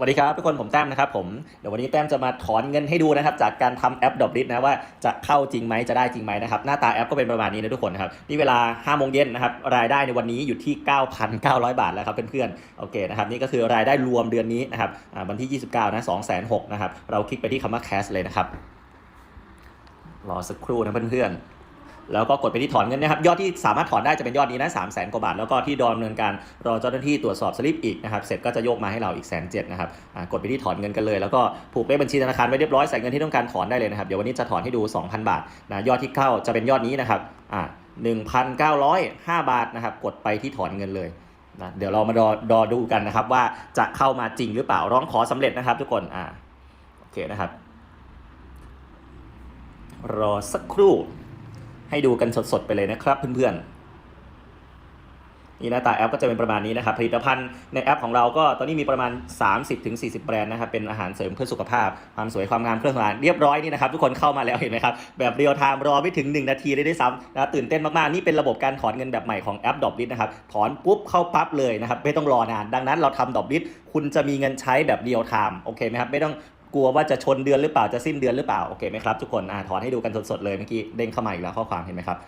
สวัสดีครับทุกคนผมแต้มนะครับผมเดี๋ยววันนี้แต้มจะมาถอนเงินให้ดูนะครับจากการทำแอปดอบลิสนะว่าจะเข้าจริงไหมจะได้จริงไหมนะครับหน้าตาแอปก็เป็นประมาณนี้นะทุกคนนครับนี่เวลา5โมงเย็นนะครับรายได้ในวันนี้อยู่ที่ 9,900 บาทแล้วครับเพื่อนๆโอเคนะครับนี่ก็คือรายได้รวมเดือนนี้นะครับวันที่ 29นะ206,000นะครับเราคลิกไปที่คำว่า cash เลยนะครับรอสักครู่นะเพื่อนๆ แล้วก็กดไปที่ถอนเงินนะครับ ยอดที่สามารถถอนได้จะเป็นยอดนี้นะสามแสนกว่าบาท แล้วก็ที่ดอนเนินการรอเจ้าหน้าที่ตรวจสอบสลิปอีกนะครับ เสร็จก็จะโยกมาให้เราอีกแสนเจ็ดนะครับกดไปที่ถอนเงินกันเลย แล้วก็ผูกเลขบัญชีธนาคารไว้เรียบร้อย ใส่เงินที่ต้องการถอนได้เลยนะครับ เดี๋ยววันนี้จะถอนให้ดู 2,000 บาทนะ ยอดที่เข้าจะเป็นยอดนี้นะครับอ่า1,905 บาทนะครับ กดไปที่ถอนเงินเลยนะเดี๋ยวเรามารอรอดูกันนะครับ ว่าจะเข้ามาจริงหรือเปล่า ร้องขอสำเร็จนะครับ ทุกคน อ่า โอเคนะครับ รอสักครู่ ให้ดูกันสดๆไปเลยนะครับเพื่อนๆนี่หน้าตาแอปก็จะเป็นประมาณนี้นะครับ ผลิตภัณฑ์ในแอปของเราก็ตอนนี้มีประมาณ 30-40 แบรนด์นะครับเป็นอาหารเสริมเพื่อสุขภาพ ความสวยความงามเครื่องสำอางเรียบร้อยนี่นะครับ ทุกคนเข้ามาแล้วเห็นไหมครับ แบบเรียลไทม์รอไม่ถึง 1 นาทีเลยด้วยซ้ำนะตื่นเต้นมาก ๆ นี่เป็นระบบการถอนเงินแบบใหม่ของแอปดอบลิสนะครับ ถอนปุ๊บเข้าปั๊บเลยนะครับ ไม่ต้องรอนาน ดังนั้นเราทำดอบลิสคุณจะมีเงินใช้แบบเรียลไทม์โอเคไหมครับไม่ต้อง กลัวว่าจะชนเดือนหรือเปล่าจะสิ้นเดือนหรือเปล่าโอเคไหมครับทุกคนอ่าถอนให้ดูกันสดๆเลยเมื่อกี้เด้งเข้ามาอีกแล้วข้อความเห็นไหมครับ